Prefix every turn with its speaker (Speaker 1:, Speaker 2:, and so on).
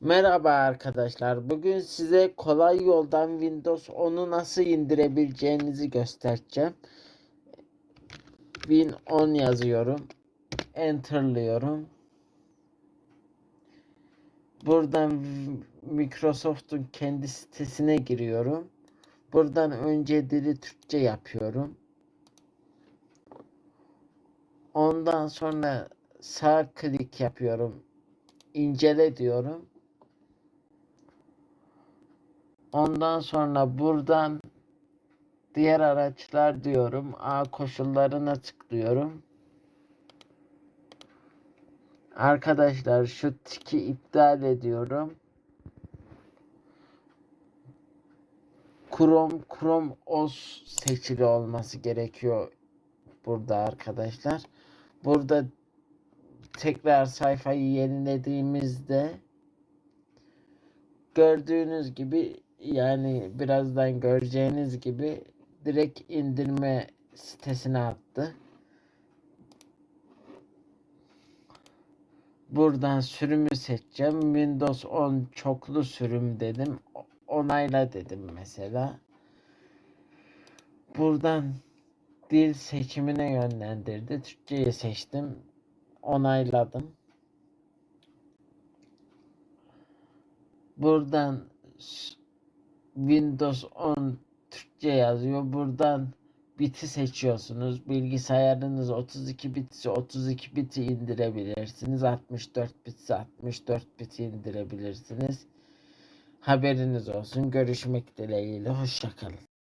Speaker 1: Merhaba arkadaşlar. Bugün size kolay yoldan Windows 10'u nasıl indirebileceğinizi göstereceğim. Win 10 yazıyorum. Enter'lıyorum. Buradan Microsoft'un kendi sitesine giriyorum. Buradan önce dili Türkçe yapıyorum. Ondan sonra sağ klik yapıyorum. İncele diyorum. Ondan sonra buradan diğer araçlar diyorum. A koşullarına tıklıyorum. Arkadaşlar şu tiki iptal ediyorum. Chrome Chrome OS seçili olması gerekiyor burada arkadaşlar. Burada tekrar sayfayı yenilediğimizde gördüğünüz gibi yani birazdan göreceğiniz gibi direkt indirme sitesine attı. Buradan sürümü seçeceğim. Windows 10 çoklu sürüm dedim. Onayla dedim mesela. Buradan dil seçimine yönlendirdi. Türkçeyi seçtim. Onayladım. Buradan Windows 10 Türkçe yazıyor. Buradan biti seçiyorsunuz. Bilgisayarınız 32 bitse 32 biti indirebilirsiniz. 64 bitse 64 biti indirebilirsiniz. Haberiniz olsun. Görüşmek dileğiyle. Hoşçakalın.